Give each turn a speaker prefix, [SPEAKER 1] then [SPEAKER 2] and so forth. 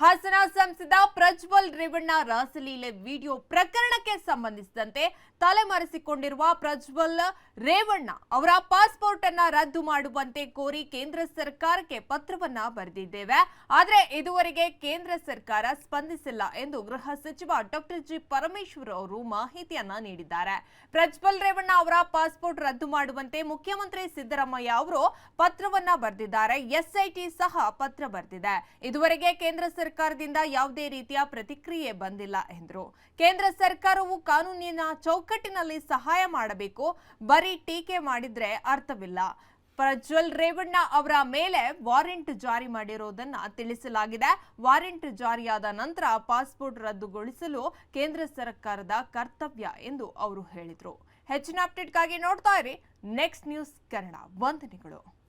[SPEAKER 1] ಹಾಸನ ಸಂಸದ ಪ್ರಜ್ವಲ್ ರೇವಣ್ಣ ರಾಸಲೀಲೆ ವಿಡಿಯೋ ಪ್ರಕರಣಕ್ಕೆ ಸಂಬಂಧಿಸಿದಂತೆ ತಲೆಮರೆಸಿಕೊಂಡಿರುವ ಪ್ರಜ್ವಲ್ ರೇವಣ್ಣ ಅವರ ಪಾಸ್ಪೋರ್ಟ್ ಅನ್ನ ರದ್ದು ಮಾಡುವಂತೆ ಕೋರಿ ಕೇಂದ್ರ ಸರ್ಕಾರಕ್ಕೆ ಪತ್ರವನ್ನ ಬರೆದಿದ್ದೇವೆ. ಆದರೆ ಇದುವರೆಗೆ ಕೇಂದ್ರ ಸರ್ಕಾರ ಸ್ಪಂದಿಸಿಲ್ಲ ಎಂದು ಗೃಹ ಸಚಿವ ಡಾಕ್ಟರ್ ಜಿ ಪರಮೇಶ್ವರ್ ಅವರು ಮಾಹಿತಿಯನ್ನ ನೀಡಿದ್ದಾರೆ. ಪ್ರಜ್ವಲ್ ರೇವಣ್ಣ ಅವರ ಪಾಸ್ಪೋರ್ಟ್ ರದ್ದು ಮಾಡುವಂತೆ ಮುಖ್ಯಮಂತ್ರಿ ಸಿದ್ದರಾಮಯ್ಯ ಅವರು ಪತ್ರವನ್ನ ಬರೆದಿದ್ದಾರೆ. ಎಸ್ಐಟಿ ಸಹ ಪತ್ರ ಬರೆದಿದೆ. ಇದುವರೆಗೆ ಕೇಂದ್ರ ಸರ್ಕಾರದಿಂದ ಯಾವುದೇ ರೀತಿಯ ಪ್ರತಿಕ್ರಿಯೆ ಬಂದಿಲ್ಲ ಎಂದರು. ಕೇಂದ್ರ ಸರ್ಕಾರವು ಕಾನೂನಿನ ಚೌಕಟ್ಟಿನಲ್ಲಿ ಸಹಾಯ ಮಾಡಬೇಕು. ಬರೀ ಟೀಕೆ ಮಾಡಿದ್ರೆ ಅರ್ಥವಿಲ್ಲ. ಪ್ರಜ್ವಲ್ ರೇವಣ್ಣ ಅವರ ಮೇಲೆ ವಾರೆಂಟ್ ಜಾರಿ ಮಾಡಿರುವುದನ್ನ ತಿಳಿಸಲಾಗಿದೆ. ವಾರೆಂಟ್ ಜಾರಿಯಾದ ನಂತರ ಪಾಸ್ಪೋರ್ಟ್ ರದ್ದುಗೊಳಿಸಲು ಕೇಂದ್ರ ಸರ್ಕಾರದ ಕರ್ತವ್ಯ ಎಂದು ಅವರು ಹೇಳಿದರು. ಹೆಚ್ಚಿನ ಅಪ್ಡೇಟ್ಗಾಗಿ ನೋಡ್ತಾ ಇರಿ. Next news Kannada. ವಂದನೆಗಳು.